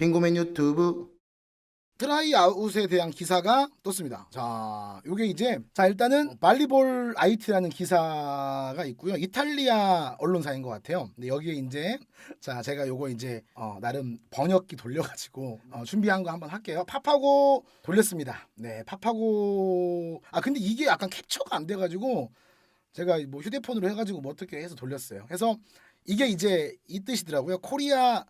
빙고맨 유튜브 트라이아웃에 대한 기사가 떴습니다. 자, 요게 이제 자 일단은 발리볼 IT라는 기사가 있고요. 이탈리아 언론사인 것 같아요. 근데 여기에 이제 자 제가 요거 이제 어, 나름 번역기 돌려가지고 어, 준비한 거 한번 할게요. 팝하고 돌렸습니다. 네, 팝하고 아 근데 이게 약간 캡처가 안 돼가지고 제가 뭐 휴대폰으로 해가지고 뭐 어떻게 해서 돌렸어요. 그래서 이게 이제 이 뜻이더라고요. 코리아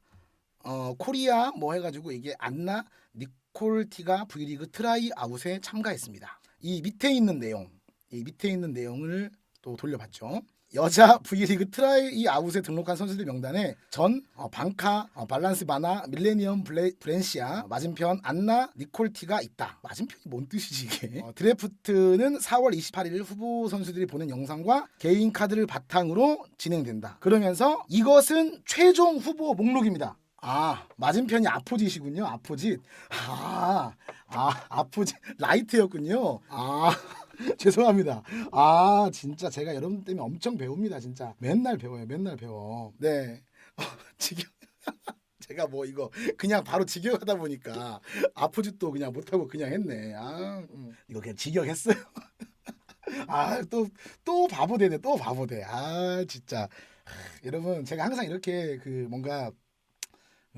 어 코리아 뭐 해가지고 이게 안나 니콜티가 V리그 트라이 아웃에 참가했습니다. 이 밑에 있는 내용, 이 밑에 있는 내용을 또 돌려봤죠. 여자 V리그 트라이 아웃에 등록한 선수들 명단에 전 어, 방카, 어, 발란스 바나, 밀레니엄 블레, 브렌시아, 맞은편 안나 니콜티가 있다. 맞은편이 뭔 뜻이지 이게? 어, 드래프트는 4월 28일 후보 선수들이 보낸 영상과 개인 카드를 바탕으로 진행된다. 그러면서 이것은 최종 후보 목록입니다. 아 맞은편이 아포짓이군요. 아포짓. 아, 아 아포짓 라이트였군요. 아 죄송합니다. 아 진짜 제가 여러분 때문에 엄청 배웁니다. 진짜 맨날 배워요. 맨날 배워. 네. 어, 지금 제가 뭐 이거 그냥 바로 직역하다 보니까 아포짓도 그냥 못하고 그냥 했네. 아 음. 이거 그냥 직역했어요. 아 또 또 바보 되네. 또 바보 돼. 아 진짜 하, 여러분 제가 항상 이렇게 그 뭔가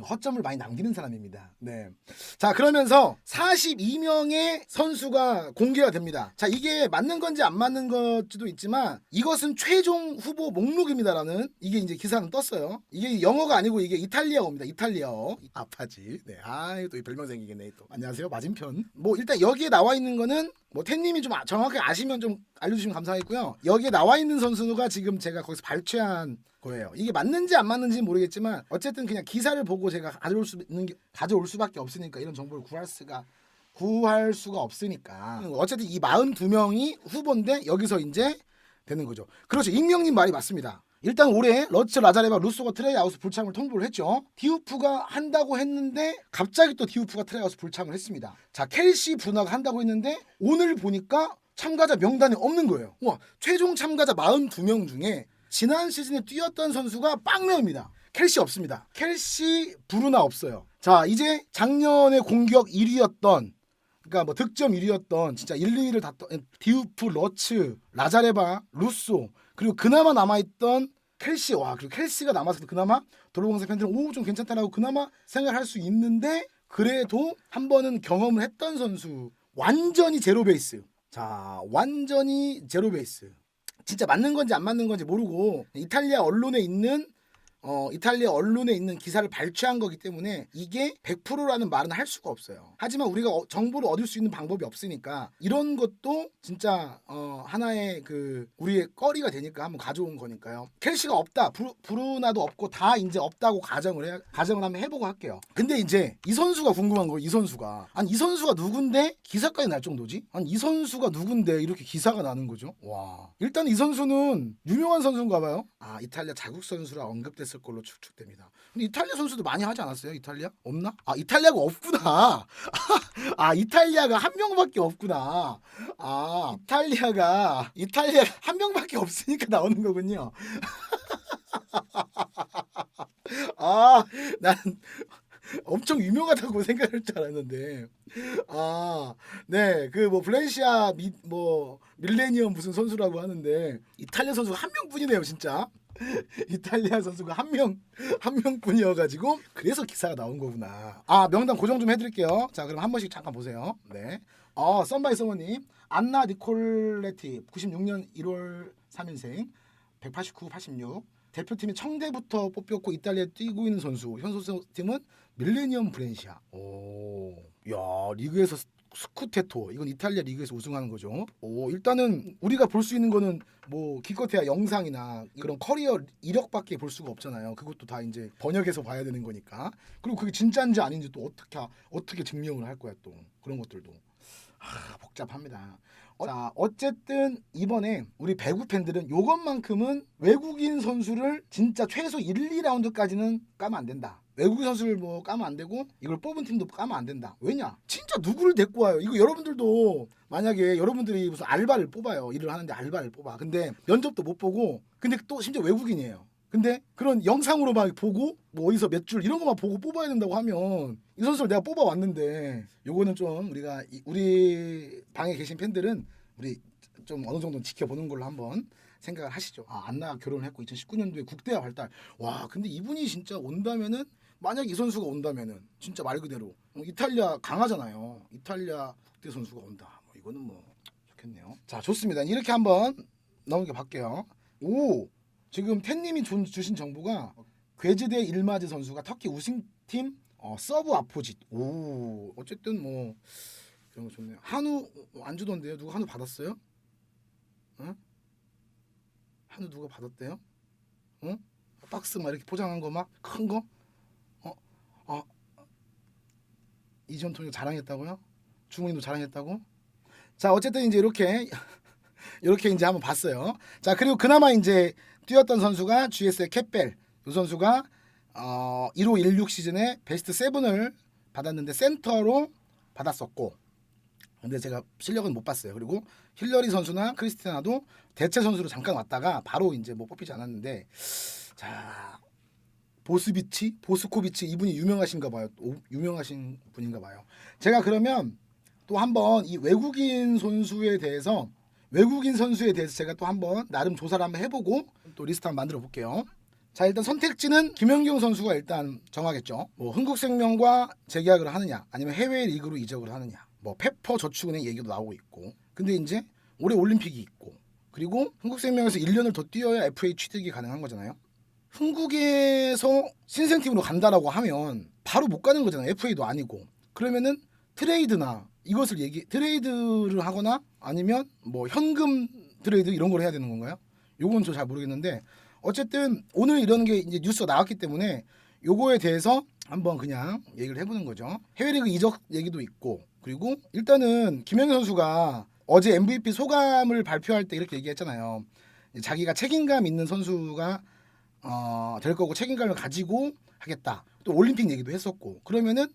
허점을 많이 남기는 사람입니다. 네. 자, 그러면서 42명의 선수가 공개가 됩니다. 자, 이게 맞는 건지 안 맞는 것도 있지만 이것은 최종 후보 목록입니다라는 이게 이제 기사는 떴어요. 이게 영어가 아니고 이게 이탈리아어입니다. 이탈리아어. 아파지. 네. 아, 또 별명 생기겠네 또. 안녕하세요. 맞은편. 뭐 일단 여기에 나와 있는 거는 뭐 텐님이 좀 아- 정확하게 아시면 좀 알려주시면 감사하겠고요. 여기에 나와 있는 선수가 지금 제가 거기서 발췌한 거예요. 이게 맞는지 안 맞는지 는 모르겠지만 어쨌든 그냥 기사를 보고 제가 가져올 수 있는 게, 가져올 수밖에 없으니까 이런 정보를 구할 수가 구할 수가 없으니까 어쨌든 이 42명이 후보인데 여기서 이제 되는 거죠. 그렇죠. 익명님 말이 맞습니다. 일단 올해 러츠 라자레바 루소가 트레이아웃 불참을 통보를 했죠. 디우프가 한다고 했는데 갑자기 또 디우프가 트레이아웃 불참을 했습니다. 자 켈시 브루나가 한다고 했는데 오늘 보니까 참가자 명단에 없는 거예요. 와 최종 참가자 42명 중에 지난 시즌에 뛰었던 선수가 빵명입니다. 켈시 없습니다. 켈시 브루나 없어요. 자 이제 작년에 공격 1위였던 그러니까 뭐 득점 1위였던 진짜 1, 2위를 다던 디우프, 러츠, 라자레바, 루소 그리고 그나마 남아있던 켈시 와 그리고 켈시가 남아서 그나마 도로공사 팬들은 오 좀 괜찮다라고 그나마 생각할 수 있는데 그래도 한 번은 경험을 했던 선수 완전히 제로 베이스 자 완전히 제로 베이스. 진짜 맞는 건지 안 맞는 건지 모르고 이탈리아 언론에 있는 어, 이탈리아 언론에 있는 기사를 발췌한 거기 때문에 이게 100%라는 말은 할 수가 없어요. 하지만 우리가 어- 정보를 얻을 수 있는 방법이 없으니까 이런 것도 진짜 어, 하나의 그 우리의 꺼리가 되니까 한번 가져온 거니까요. 켈시가 없다, 브루, 브루나도 없고 다 이제 없다고 가정을 해 가정을 한번 해보고 할게요. 근데 이제 이 선수가 궁금한 거예요. 이 선수가 아니 이 선수가 누군데 기사까지 날 정도지? 아니 이 선수가 누군데 이렇게 기사가 나는 거죠? 와 일단 이 선수는 유명한 선수인가 봐요. 아 이탈리아 자국 선수라 언급 됐을 걸로 추측됩니다. 근데 이탈리아 선수도 많이 하지 않았어요? 이탈리아 없나? 아 이탈리아가 없구나. 아 이탈리아가 한 명밖에 없구나. 아 이탈리아가 이탈리아 한 명밖에 없으니까 나오는 거군요. 아, 난 엄청 유명하다고 생각할 줄 알았는데. 아, 네, 그 뭐 블렌시아 미, 뭐 밀레니엄 무슨 선수라고 하는데 이탈리아 선수가 한 명뿐이네요, 진짜. 이탈리아 선수가 한 명, 한 명뿐이어가지고 그래서 기사가 나온 거구나. 아 명단 고정 좀 해드릴게요. 자 그럼 한 번씩 잠깐 보세요. 네. 어 썬바이 서머님 안나 니콜레티 96년 1월 3일생 189, 86 대표팀이 청대부터 뽑혔고 이탈리아에 뛰고 있는 선수 현소 팀은 밀레니엄 브렌시아. 오, 야 리그에서 스- 스쿠테토 이건 이탈리아 리그에서 우승하는 거죠. 오 일단은 우리가 볼 수 있는 거는 뭐 기껏해야 영상이나 그런 커리어 이력밖에 볼 수가 없잖아요. 그것도 다 이제 번역해서 봐야 되는 거니까. 그리고 그게 진짜인지 아닌지 또 어떻게 어떻게 증명을 할 거야 또 그런 것들도. 아, 복잡합니다. 어, 자, 어쨌든 이번에 우리 배구 팬들은 요것만큼은 외국인 선수를 진짜 최소 1, 2라운드까지는 까면 안 된다. 외국인 선수를 뭐 까면 안 되고 이걸 뽑은 팀도 까면 안 된다. 왜냐? 진짜 누구를 데리고 와요? 이거 여러분들도 만약에 여러분들이 무슨 알바를 뽑아요. 일을 하는데 알바를 뽑아. 근데 면접도 못 보고 근데 또 심지어 외국인이에요. 근데 그런 영상으로 막 보고 뭐 어디서 몇 줄 이런 거만 보고 뽑아야 된다고 하면 이 선수를 내가 뽑아 왔는데 요거는 좀 우리가 이- 우리 방에 계신 팬들은 우리 좀 어느 정도 지켜보는 걸로 한번 생각을 하시죠. 아 안나 결혼을 했고 2019년도에 국대화 발달. 와 근데 이분이 진짜 온다면은 만약 이 선수가 온다면은 진짜 말 그대로 어, 이탈리아 강하잖아요. 이탈리아 국대 선수가 온다. 뭐 이거는 뭐 좋겠네요. 자 좋습니다. 이렇게 한번 넘겨 볼게요. 오 지금 텐님이 준- 주신 정보가 괴즈대 일마즈 선수가 터키 우승팀 어, 서브 아포짓. 오 어쨌든 뭐 이런 거 좋네요. 한우 안 주던데요? 누가 한우 받았어요? 응? 한우 누가 받았대요? 응? 박스 막 이렇게 포장한 거 막 큰 거? 어? 어? 이전 통역 자랑했다고요? 중국인도 자랑했다고? 자 어쨌든 이제 이렇게 이렇게 이제 한번 봤어요. 자 그리고 그나마 이제 뛰었던 선수가 GS의 캡벨 이 선수가 어1516 시즌에 베스트 7을 받았는데 센터로 받았었고 근데 제가 실력은 못 봤어요. 그리고 힐러리 선수나 크리스티나도 대체 선수로 잠깐 왔다가 바로 이제 뭐 뽑히지 않았는데 자 보스비치, 보스코비치 이분이 유명하신가 봐요. 오, 유명하신 분인가 봐요. 제가 그러면 또 한번 이 외국인 선수에 대해서 외국인 선수에 대해서 제가 또 한번 나름 조사를 한번 해보고 또 리스트 한번 만들어 볼게요. 자 일단 선택지는 김연경 선수가 일단 정하겠죠. 뭐 흥국생명과 재계약을 하느냐, 아니면 해외 리그로 이적을 하느냐. 뭐 페퍼 저축은행 얘기도 나오고 있고. 근데 이제 올해 올림픽이 있고, 그리고 흥국생명에서 1년을 더 뛰어야 FA 취득이 가능한 거잖아요. 흥국에서 신생팀으로 간다라고 하면 바로 못 가는 거잖아요. FA도 아니고. 그러면은 트레이드나 이것을 얘기 트레이드를 하거나 아니면 뭐 현금 트레이드 이런 걸 해야 되는 건가요? 요건 저 잘 모르겠는데 어쨌든 오늘 이런 게 이제 뉴스가 나왔기 때문에 요거에 대해서 한번 그냥 얘기를 해보는 거죠. 해외리그 이적 얘기도 있고 그리고 일단은 김영현 선수가 어제 MVP 소감을 발표할 때 이렇게 얘기했잖아요. 자기가 책임감 있는 선수가 어, 될 거고 책임감을 가지고 하겠다. 또 올림픽 얘기도 했었고 그러면은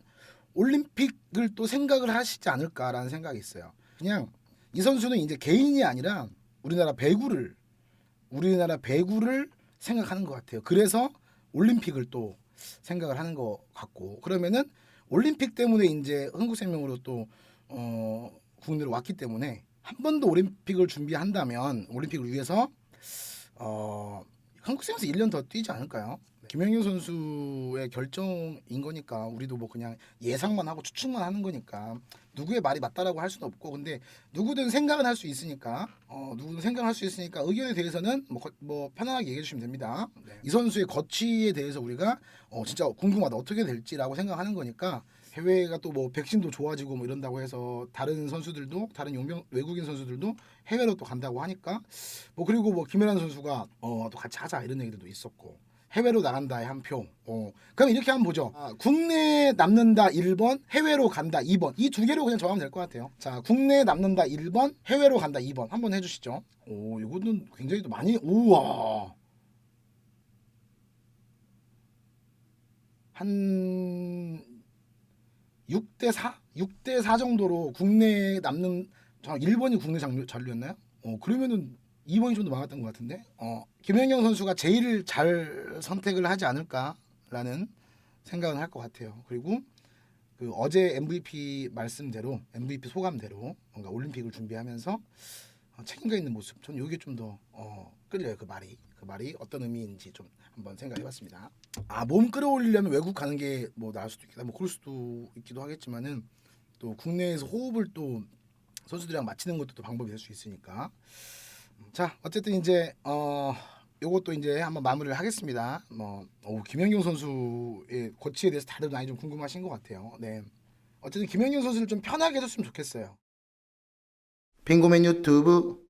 올림픽을 또 생각을 하시지 않을까라는 생각이 있어요. 그냥 이 선수는 이제 개인이 아니라 우리나라 배구를 우리나라 배구를 생각하는 것 같아요. 그래서 올림픽을 또 생각을 하는 것 같고 그러면은 올림픽 때문에 이제 흥국생명으로 또 어, 국내로 왔기 때문에 한번더 올림픽을 준비한다면 올림픽을 위해서 어, 한국생에서 1년 더 뛰지 않을까요? 김영효 선수의 결정인 거니까 우리도 뭐 그냥 예상만 하고 추측만 하는 거니까 누구의 말이 맞다라고 할 수는 없고 근데 누구든 생각은 할 수 있으니까 어 누구든 생각할 수 있으니까 의견에 대해서는 뭐, 거- 뭐 편안하게 얘기해 주시면 됩니다. 이 선수의 거취에 대해서 우리가 어 진짜 궁금하다. 어떻게 될지라고 생각하는 거니까 해외가 또 뭐 백신도 좋아지고 뭐 이런다고 해서 다른 선수들도 다른 용병 외국인 선수들도 해외로 또 간다고 하니까 뭐 그리고 뭐 김연아 선수가 어 또 같이 하자 이런 얘기들도 있었고 해외로 나간다에 한 표. 어. 그럼 이렇게 한번 보죠. 아, 국내에 남는다 1번, 해외로 간다 2번. 이 두 개로 그냥 정하면 될 것 같아요. 자, 국내에 남는다 1번, 해외로 간다 2번. 한번 해주시죠. 오, 이거는 굉장히 또 많이, 우와. 한 6대 4? 6대 4 정도로 국내에 남는 자, 1번이 국내 잔류였나요? 어, 그러면은 2번이 좀 더 많았던 것 같은데. 어, 김연경 선수가 제일 잘 선택을 하지 않을까라는 생각은 할 것 같아요. 그리고 그 어제 MVP 말씀대로 MVP 소감대로 뭔가 올림픽을 준비하면서 어, 책임감 있는 모습. 전 이게 좀더 어, 끌려요. 그 말이. 그 말이 어떤 의미인지 좀 한번 생각해봤습니다. 아 몸 끌어올리려면 외국 가는 게 뭐 나을 수도 있겠다. 뭐 그럴 수도 있기도 하겠지만은 또 국내에서 호흡을 또 선수들이랑 맞추는 것도 또 방법이 될 수 있으니까. 자 어쨌든 이제 어 요것도 이제 한번 마무리를 하겠습니다. 뭐 오, 김연경 선수의 거치에 대해서 다들 많이 좀 궁금하신 것 같아요. 네. 어쨌든 김연경 선수를 좀 편하게 해줬으면 좋겠어요. 빙고맨 유튜브